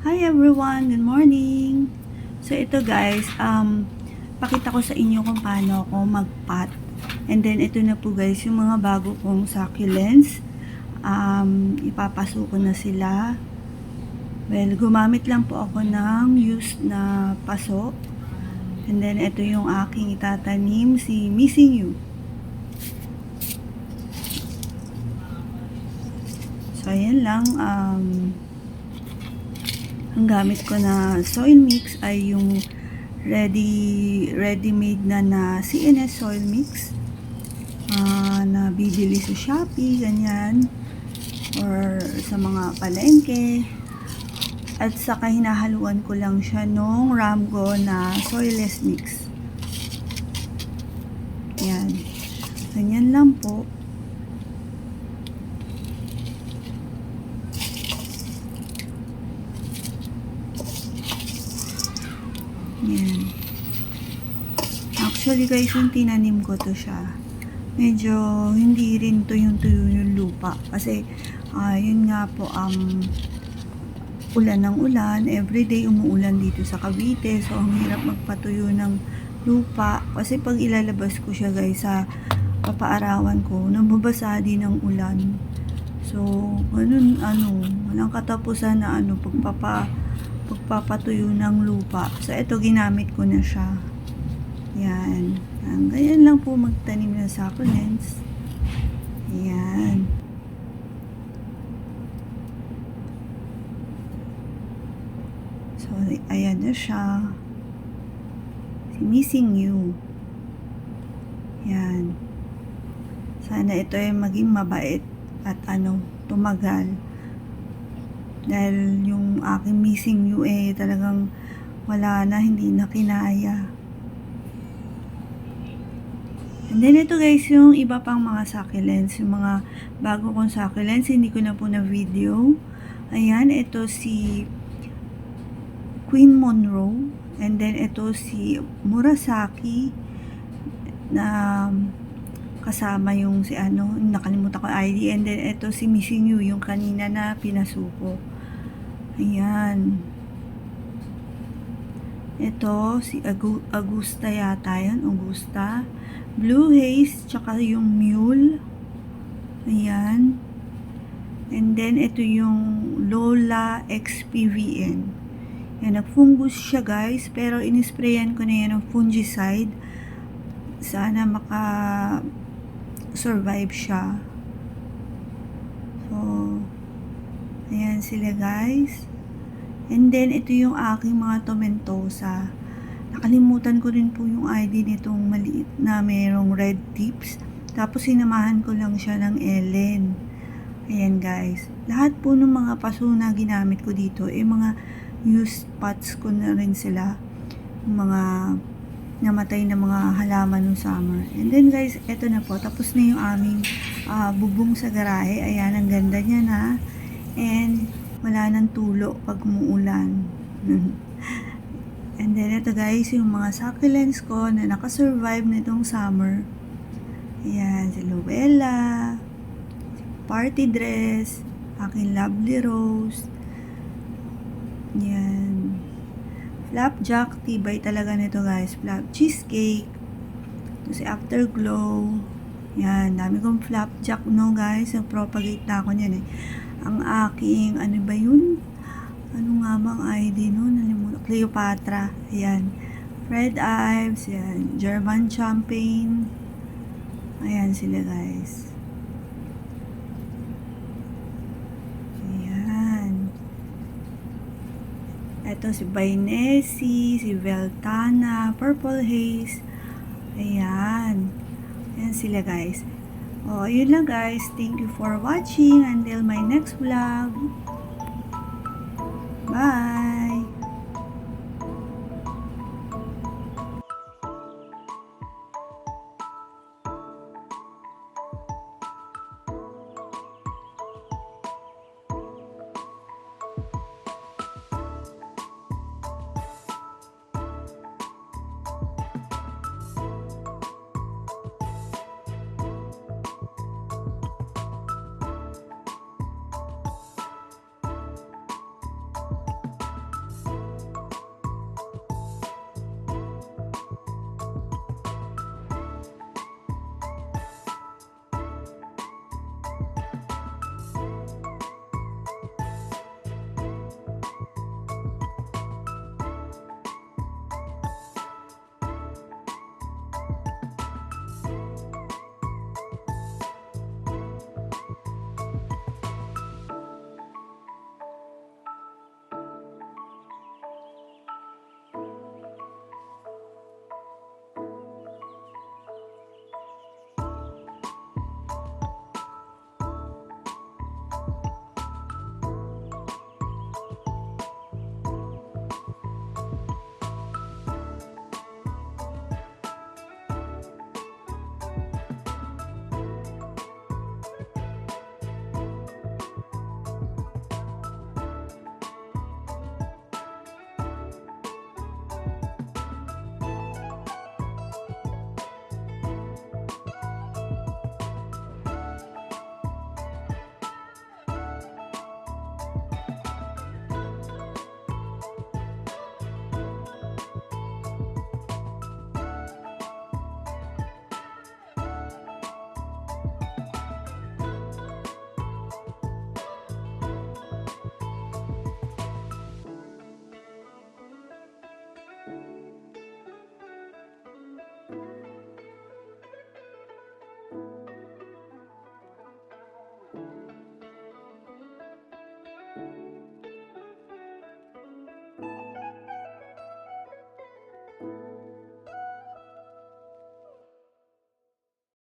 Hi everyone, good morning. So ito guys, um pakita ko sa inyo kung paano ako magpat. And then ito na po guys, yung mga bago kong succulents. Um ipapasok ko na sila. Well, gumamit lang po ako ng used na paso. And then ito yung aking itatanim, si Missing You. So ayan lang, um ang gamit ko na soil mix ay yung ready ready made na na CNS soil mix. Ah, na bibili sa Shopee ganyan. Or sa mga palengke. At saka hinahaluan ko lang siya nung Ramgo na soilless mix. Yan. Ganyan lang po Yan. Actually guys, yung tinanim ko to siya. Medyo hindi rin to yung tuyo yung lupa. Kasi, ah yun nga po, um, ulan ng ulan. Everyday umuulan dito sa Cavite. So, ang hirap magpatuyo ng lupa. Kasi pag ilalabas ko siya guys sa papaarawan ko, nababasa din ng ulan. So, ganun, ano, walang katapusan na ano, pagpapa, pagpapatuyo ng lupa. So, ito ginamit ko na siya. Yan. Yan. Ganyan lang po magtanim ng succulents. Yan. So, ayan na siya. Si Missing You. Yan. Sana ito ay maging mabait at ano, tumagal. Dahil yung aking missing you eh talagang wala na, hindi na kinaya. And then ito guys, yung iba pang mga succulents, yung mga bago kong succulents, hindi ko na po na video. Ayan, ito si Queen Monroe. And then ito si Murasaki na kasama yung si ano, nakalimutan ko ID. And then ito si Missing You, yung kanina na pinasuko. Ayan. Ito, si Agu- Augusta yata yan. Augusta. Blue Haze, tsaka yung Mule. Ayan. And then, ito yung Lola XPVN. Yan, nagfungus siya guys. Pero inisprayan ko na yan ng fungicide. Sana maka survive siya. So, ayan sila guys. And then, ito yung aking mga tomentosa. Nakalimutan ko rin po yung ID nitong maliit na merong red tips. Tapos, sinamahan ko lang siya ng Ellen. Ayan guys. Lahat po ng mga paso na ginamit ko dito, eh mga used pots ko na rin sila. Yung mga namatay na mga halaman ng summer. And then guys, eto na po. Tapos na yung aming ah, bubong sa garahe. Ayan, ang ganda niya na. And wala nang tulo pag umuulan. And then ito guys, yung mga succulents ko na nakasurvive nitong summer. Ayan, si Luella, party dress, aking lovely rose. Yan. Flapjack, tibay talaga nito guys. Flap cheesecake. Ito si Afterglow. Yan, dami kong flapjack no guys. Nag-propagate na ako niyan eh. Ang aking, ano ba yun? Ano nga bang ID no? Nalimutan. Cleopatra. Ayan. Fred Ives. Yan. German Champagne. Ayan sila guys. Ayan. Ito si Bainesi, si Veltana, Purple Haze. Ayan. Ayan sila guys. O, yun lang guys. Thank you for watching. Until my next vlog. Bye!